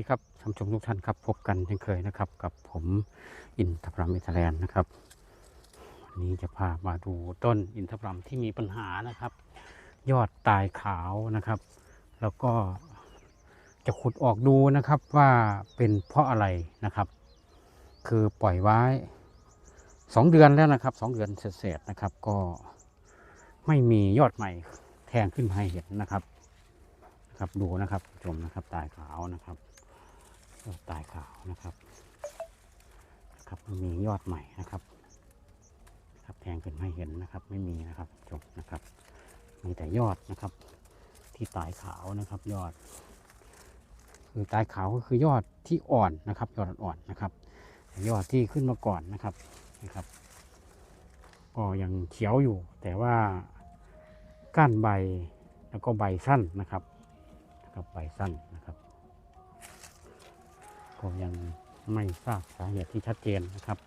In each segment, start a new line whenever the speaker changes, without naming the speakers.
สวัสดีครับท่านผู้ชมทุกท่านครับ พบกันเช่นเคยนะครับ กับผมอินทพรัมอินทแลนด์นะครับ วันนี้จะพามาดูต้นอินทพรัมที่มีปัญหานะครับ ยอดตายขาวนะครับ แล้วก็จะขุดออกดูนะครับว่าเป็นเพราะอะไรนะครับ คือปล่อยไว้สองเดือนแล้วนะครับสองเดือนเศษนะครับ ก็ไม่มียอดใหม่แทงขึ้นมาให้เห็นนะครับนะครับดูนะครับชมนะครับตายขาวนะครับ ตายขาวนะครับนะครับมียอดใหม่นะครับครับแทงขึ้นมาให้เห็นนะครับ ไม่มีนะครับชมนะครับ มีแต่ยอดนะครับ ที่ตายขาวนะครับยอด คือตายขาวก็คือยอดที่อ่อนนะครับ ยอดอ่อนนะครับยอดที่ขึ้นมาก่อนนะครับนะครับก็ยังเขียวอยู่ แต่ว่าก้านใบแล้วก็ใบสั้นนะครับนะครับใบสั้นนะครับ ก็ยังไม่ทราบสาเหตุที่ชัดเจนนะครับ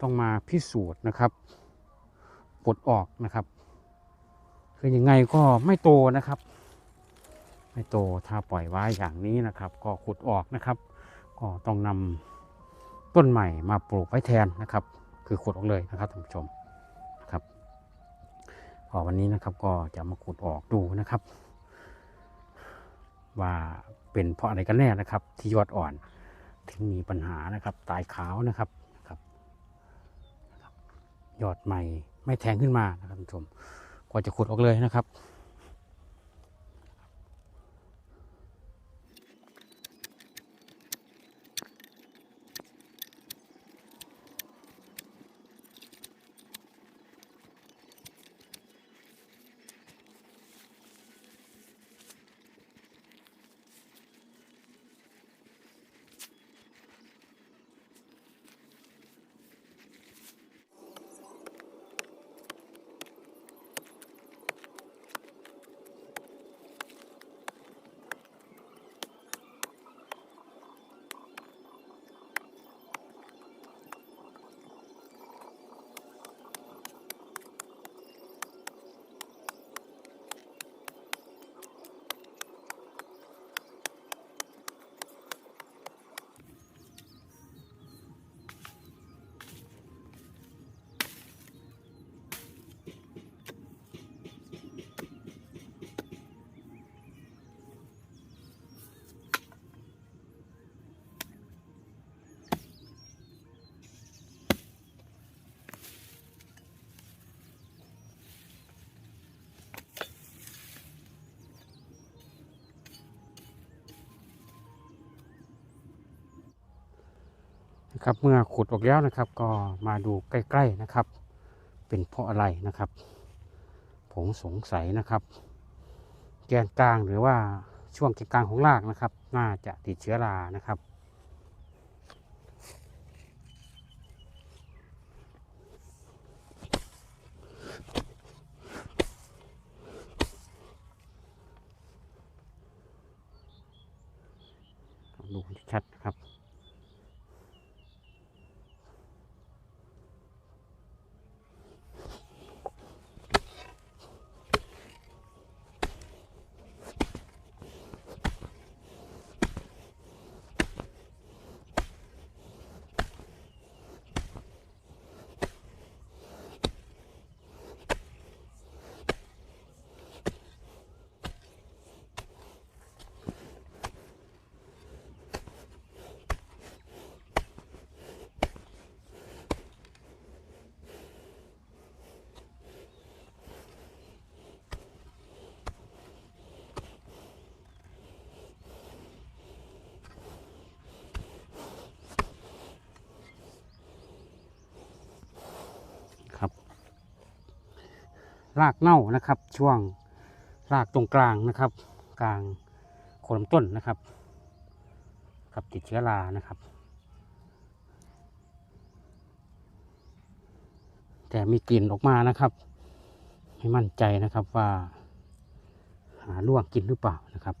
ต้องมาพิสูจน์นะครับปลดออกนะครับ คือยังไงก็ไม่โตนะครับ ไม่โตถ้าปล่อยไว้อย่างนี้นะครับ ก็ขุดออกนะครับ ก็ต้องนำต้นใหม่มาปลูกไว้แทนนะครับ คือขุดออกเลยนะครับท่านผู้ชมนะครับก็วันนี้นะครับก็จะมาขุดออกดูนะครับ ว่าเป็นเพราะอะไรกันแน่นะครับ ที่ยอดอ่อน ที่มีปัญหานะครับ ตายขาวนะครับนะครับ ยอดใหม่ไม่แทงขึ้นมานะครับท่านผู้ชมก็จะขุดออกเลยนะครับ ครับเมื่อขุดออกแล้วนะครับ ก็มาดูใกล้ ๆนะครับ เป็นเพราะอะไรนะครับ ผมสงสัยนะครับ แกนกลางหรือว่าช่วงแกนกลางของรากนะครับ น่าจะติดเชื้อรานะครับดูชัดๆนะครับครับ รากเน่านะครับ ช่วงรากตรงกลางนะครับ กลางโคนต้นนะครับกับติดเชื้อรานะครับ แต่มีกลิ่นออกมานะครับไม่มั่นใจนะครับว่าหาล่วงกินหรือเปล่านะครับ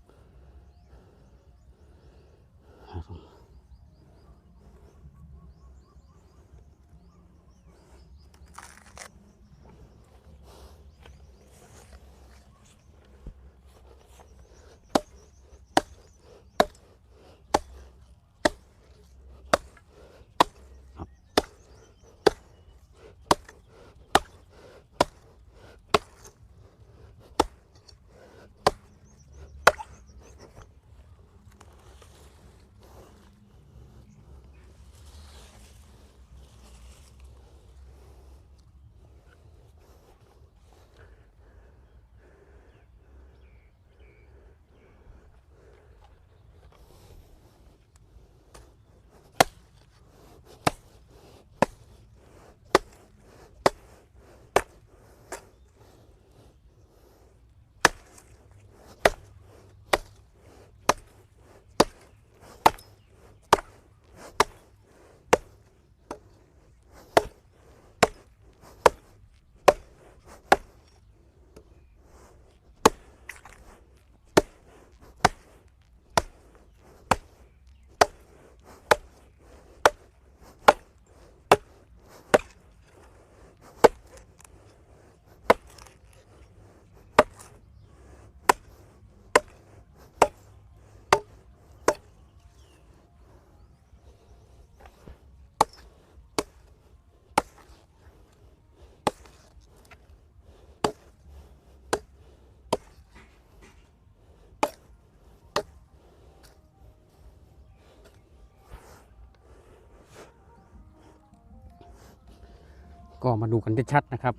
ก็มาดูกันชัดๆนะครับ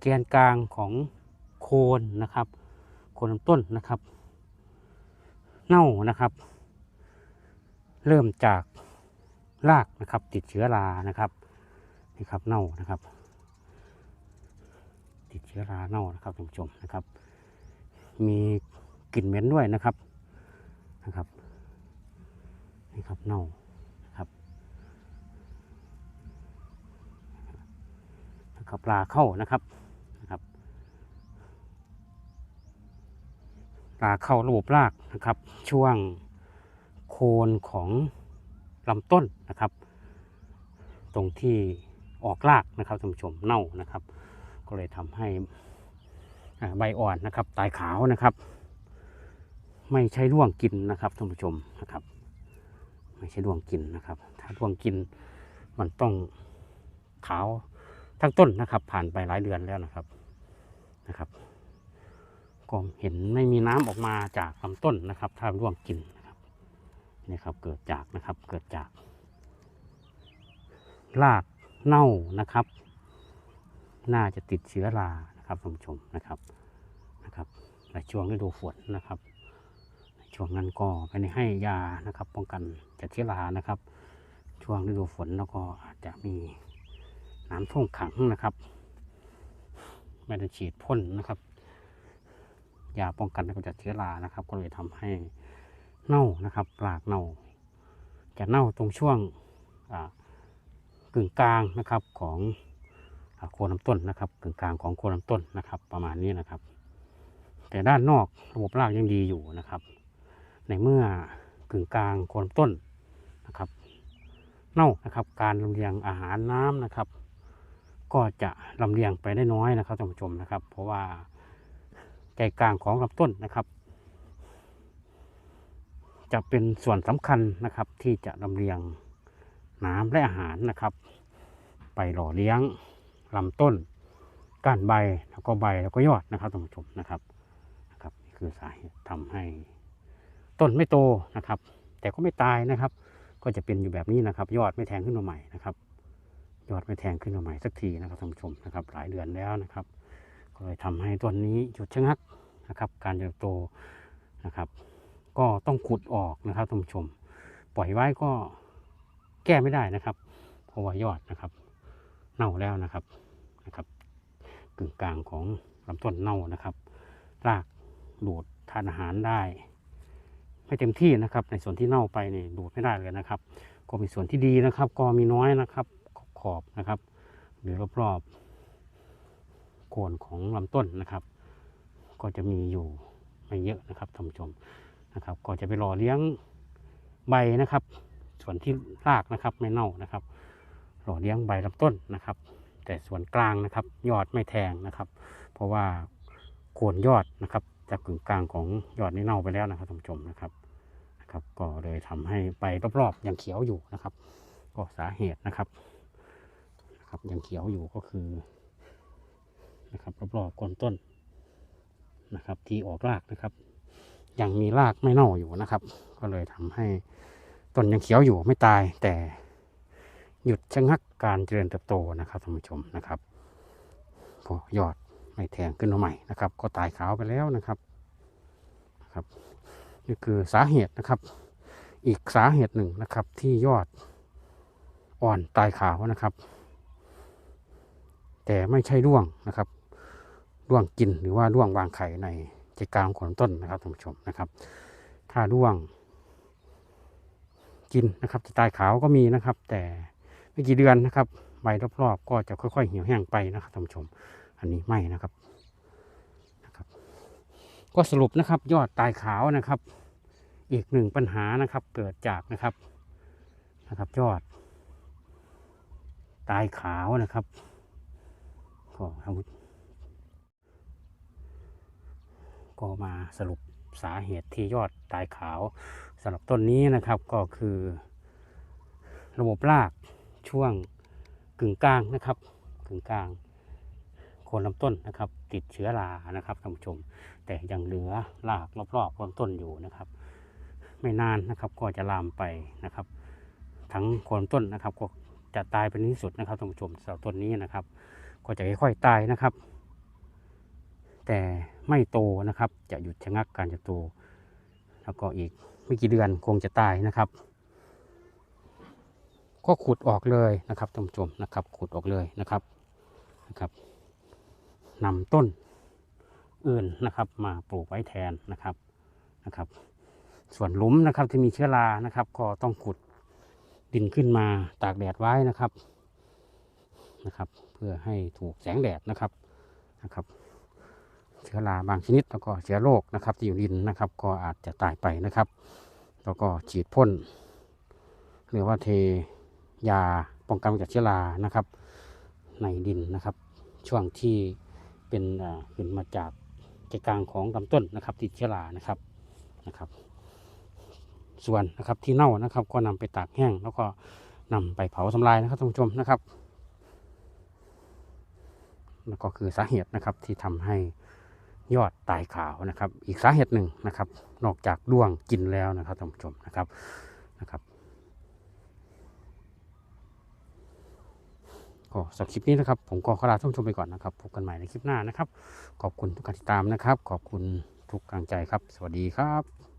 แกนกลางของโคนนะครับ โคนลำต้นนะครับ เน่านะครับ เริ่มจากรากนะครับ ติดเชื้อรานะครับนี่ครับเน่านะครับ ติดเชื้อราเน่านะครับท่านผู้ชมนะครับ มีกลิ่นเหม็นด้วยนะครับนะครับนี่ครับเน่านะครับ นะครับปลาเข้านะครับนะครับ ปลาเข้าระบบรากนะครับ ช่วงโคนของลำต้นนะครับ ตรงที่ออกรากนะครับท่านผู้ชมเน่านะครับ ก็เลยทำให้ใบอ่อนนะครับตายขาวนะครับ ไม่ใช่ร่วงกินนะครับท่านผู้ชมนะครับ ไม่ใช่ร่วงกินนะครับ ถ้าร่วงกินมันต้องขาว ทั้งต้นนะครับ ผ่านไปหลายเดือนแล้วนะครับนะครับก็เห็นไม่มีน้ำออกมาจากลำต้นนะครับ ถ้าร่วงกินนะครับนี่ครับเกิดจากนะครับเกิดจากรากเน่านะครับ น่าจะติดเชื้อรานะครับท่านผู้ชมนะครับนะครับในช่วงฤดูฝนนะครับในช่วงนั้นก็ไม่ได้ให้ยานะครับ ป้องกันจากเชื้อรานะครับ ช่วงฤดูฝนแล้วก็อาจจะมี น้ำท่วมขังนะครับไม่ได้ฉีดพ่นนะครับยาป้องกันจากเชื้อรานะครับ ก็เลยทำให้เน่านะครับปลากเน่าจะเน่าตรงช่วงกึ่งกลางนะครับของโคนลำต้นนะครับกึ่งกลางของโคนลำต้นนะครับ ประมาณนี้นะครับ แต่ด้านนอกระบบรากยังดีอยู่นะครับ ในเมื่อกึ่งกลางโคนลำต้นนะครับ เน่านะครับการลำเลียงอาหารน้ำนะครับ ก็จะลำเลียงไปได้น้อยนะครับท่านผู้ชมนะครับ เพราะว่าใจกลางของลำต้นนะครับ จะเป็นส่วนสำคัญนะครับ ที่จะลำเลียงน้ำและอาหารนะครับ ไปหล่อเลี้ยงลำต้นก้านใบแล้วก็ใบแล้วก็ยอดนะครับท่านผู้ชมนะครับนะครับนี่คือสาเหตุทำให้ต้นไม่โตนะครับ แต่ก็ไม่ตายนะครับ ก็จะเป็นอยู่แบบนี้นะครับ ยอดไม่แทงขึ้นมาใหม่นะครับ ยอดไม่แทงขึ้นมาใหม่สักทีนะครับท่านผู้ชมนะครับ หลายเดือนแล้วนะครับ ก็เลยทำให้ต้นนี้หยุดชะงักนะครับ การเติบโตนะครับ ก็ต้องขุดออกนะครับท่านผู้ชม ปล่อยไว้ก็แก้ไม่ได้นะครับเพราะว่ายอดนะครับ เน่าแล้วนะครับนะครับกึ่งกลางของลำต้นเน่านะครับรากดูดทานอาหารได้ ไม่เต็มที่นะครับ ในส่วนที่เน่าไปนี่ดูดไม่ได้เลยนะครับ ก็มีส่วนที่ดีนะครับ ก็มีน้อยนะครับ ขอบนะครับ หรือรอบๆโคนของลำต้นนะครับ ก็จะมีอยู่ไม่เยอะนะครับท่านผู้ชมนะครับ ก็จะไปรอเลี้ยงใบนะครับ ส่วนที่รากนะครับไม่เน่านะครับรอเลี้ยงใบลำต้นนะครับ แต่ส่วนกลางนะครับ ยอดไม่แทงนะครับ เพราะว่าโคนยอดนะครับจากกึ่งกลางของยอดนี่เน่าไปแล้วนะครับท่านผู้ชมนะครับนะครับ ก็เลยทำให้ใบรอบๆยังเขียวอยู่นะครับ ก็สาเหตุนะครับ นะครับยังเขียวอยู่ก็คือนะครับรอบๆโคนต้นนะครับ ที่ออกรากนะครับ ยังมีรากไม่เน่าอยู่นะครับ ก็เลยทำให้ต้นยังเขียวอยู่ไม่ตาย แต่หยุดชะงักการเจริญเติบโตนะครับท่านผู้ชมนะครับพอยอดไม่แทงขึ้นมาใหม่นะครับ ก็ตายขาวไปแล้วนะครับนะครับนี่คือสาเหตุนะครับ อีกสาเหตุหนึ่งนะครับที่ยอดอ่อนตายขาวนะครับ แต่ไม่ใช่ร่วงนะครับร่วงกินหรือว่าร่วงวางไข่ในใจกลางของต้นนะครับท่านผู้ชมนะครับ ถ้าร่วง กินนะครับ จะตายขาวก็มีนะครับ แต่ไม่กี่เดือนนะครับใบรอบๆก็จะค่อยๆเหี่ยวแห้งไปนะครับท่านผู้ชม อันนี้ไม่นะครับนะครับ ก็สรุปนะครับ ยอดตายขาวนะครับ อีกหนึ่งปัญหานะครับ เกิดจากนะครับนะครับ ยอด ตายขาวนะครับ ก็ทำก็มาสรุปสาเหตุที่ยอดตายขาวสำหรับต้นนี้นะครับก็คือ ระบบรากช่วงกึ่งกลางนะครับ กึ่งกลางโคนลำต้นนะครับ ติดเชื้อรานะครับท่านผู้ชม แต่ยังเหลือรากรอบๆลำต้นอยู่นะครับ ไม่นานนะครับก็จะลามไปนะครับ ทั้งโคนต้นนะครับก็จะตายเป็นที่สุดนะครับท่านผู้ชมสำหรับต้นนี้นะครับ ก็จะค่อยๆตายนะครับ แต่ไม่โตนะครับ จะหยุดชะงักการจะโต แล้วก็อีกไม่กี่เดือนคงจะตายนะครับ ก็ขุดออกเลยนะครับท่านผู้ชมนะครับ ขุดออกเลยนะครับนะครับนำต้นอื่นนะครับ มาปลูกไว้แทนนะครับนะครับ ส่วนหลุมนะครับที่มีเชื้อรานะครับ ก็ต้องขุดดินขึ้นมาตากแดดไว้นะครับนะครับเพื่อให้ถูกแสงแดดนะครับนะครับเชื้อราบางชนิดแล้วก็เชื้อโรคนะครับที่อยู่ดินนะครับ ก็อาจจะตายไปนะครับ แล้วก็ฉีดพ่นหรือว่าเทยาป้องกันจากเชื้อรานะครับ ในดินนะครับ ช่วงที่เป็นอ่าขึ้นมาจากใจกลางของลำต้นนะครับ ติดเชื้อรานะครับนะครับ ส่วนนะครับที่เน่านะครับ ก็นำไปตากแห้งแล้วก็นำไปเผาทำลายนะครับท่านผู้ชมนะครับ แล้วก็คือสาเหตุนะครับที่ทำให้ยอดตายขาวนะครับ อีกสาเหตุหนึ่งนะครับ นอกจากด้วงกินแล้วนะครับท่านผู้ชมนะครับนะครับก็สำหรับคลิปนี้นะครับ ผมก็ขอลาท่านผู้ชมไปก่อนนะครับพบกันใหม่ในคลิปหน้านะครับ ขอบคุณทุกการติดตามนะครับ ขอบคุณทุกกำลังใจครับ สวัสดีครับ